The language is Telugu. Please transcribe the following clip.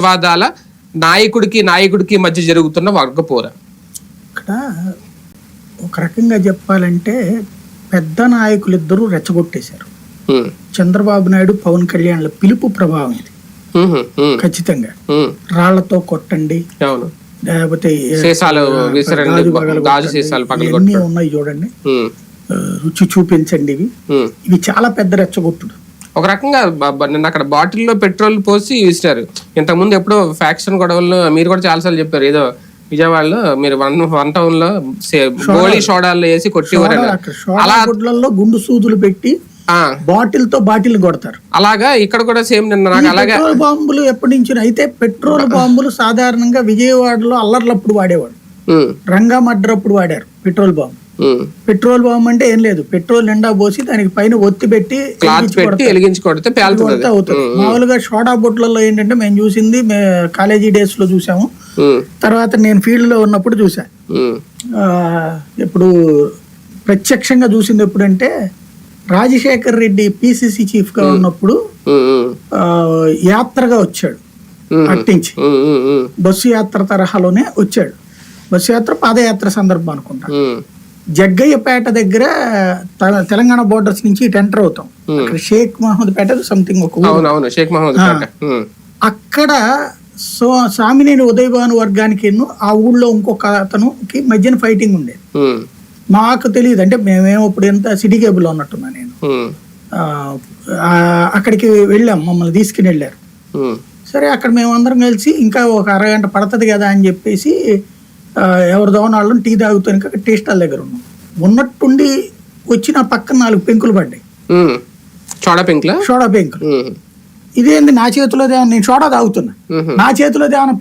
వివాదాల నాయకుడికి నాయకుడికి మధ్య జరుగుతున్న వర్గపోర ఇక్కడ ఒక రకంగా చెప్పాలంటే పెద్ద నాయకులు ఇద్దరు రెచ్చగొట్టేశారు చంద్రబాబు నాయుడు పవన్ కళ్యాణ్ల పిలుపు ప్రభావం ఇది. ఖచ్చితంగా. రాళ్ళతో కొట్టండి. లేకపోతే ఇవన్నీ ఉన్నాయి చూడండి. రుచి చూపించండి ఇవి. ఇవి చాలా పెద్ద రెచ్చగొట్టుడు. ఒక రకంగా నిన్న అక్కడ బాటిల్లో పెట్రోల్ పోసి ఇస్తారు ఇంతకుముందు ఎప్పుడో ఫ్యాక్షన్ గొడవల్లో మీరు కూడా చాలాసార్లు చెప్పారు. ఏదో విజయవాడలో మీరు వన్ వన్ టౌన్లో గోళీ సోడాల్లో వేసి కొట్టేవారు గుండు సూదులు పెట్టి ఆ, బాటిల్తో బాటిల్ కొడతారు. అలాగా ఇక్కడ కూడా సేమ్ నిన్న నాకు అలాగే పెట్రోల్ బాంబులు ఎప్పటి నుంచి అయితే పెట్రోల్ బాంబులు సాధారణంగా విజయవాడలో అల్లర్లప్పుడు వాడేవాడు రంగా మడ్రప్పుడు వాడారు పెట్రోల్ బాంబు. పెట్రోల్ బాంబు అంటే ఏం లేదు. పెట్రోల్ నిండా పోసి దానికి పైన ఒత్తి పెట్టి కొడితే అవుతుంది. మామూలుగా సోడా బొట్లలో ఏంటంటే మేము చూసింది కాలేజీ డేస్లో చూసాము. తర్వాత నేను ఫీల్డ్లో ఉన్నప్పుడు చూసా. ఇప్పుడు ప్రత్యక్షంగా చూసింది ఎప్పుడంటే రాజశేఖర్ రెడ్డి పిసిసి చీఫ్గా ఉన్నప్పుడు యాత్రగా వచ్చాడు. అట్టించి. బస్సు యాత్ర తరహాలోనే వచ్చాడు. బస్సు యాత్ర పాదయాత్ర సందర్భం అనుకుంటా. జగ్గయ్యపేట దగ్గర తెలంగాణ బోర్డర్స్ నుంచి ఇటు ఎంటర్ అవుతాం. అక్కడ షేక్ మహమ్మద్ పేట సంథింగ్ ఒక షేక్ మహమ్మద్ ఉమ్, అక్కడ సో సామినేని ఉదయభాను వర్గానికి ఎన్నో ఆ ఊళ్ళో ఇంకొక అతనుకి మధ్యన ఫైటింగ్ ఉండేది ఉమ్, మాకు తెలియదు. అంటే మేమేమో ఇప్పుడు ఎంత సిటీ కేబుల్ ఉన్నట్టున్నా నేను. అక్కడికి వెళ్ళాం మమ్మల్ని తీసుకుని వెళ్ళారు. సరే అక్కడ మేమందరం కలిసి ఇంకా ఒక అరగంట పడుతుంది కదా అని చెప్పేసి ఎవరి దోన వాళ్ళని టీ తాగుతూ ఇంకా టీ స్టాల్ దగ్గర ఉన్నాం. ఉన్నట్టుండి వచ్చి నా పక్కన నాలుగు పెంకులు పడ్డాయి. చోడా పింక్లా? సోడా పెంకులు. ఇదేంది నా చేతిలో నేను సోడా తాగుతున్నా. నా చేతిలో ఏమైనా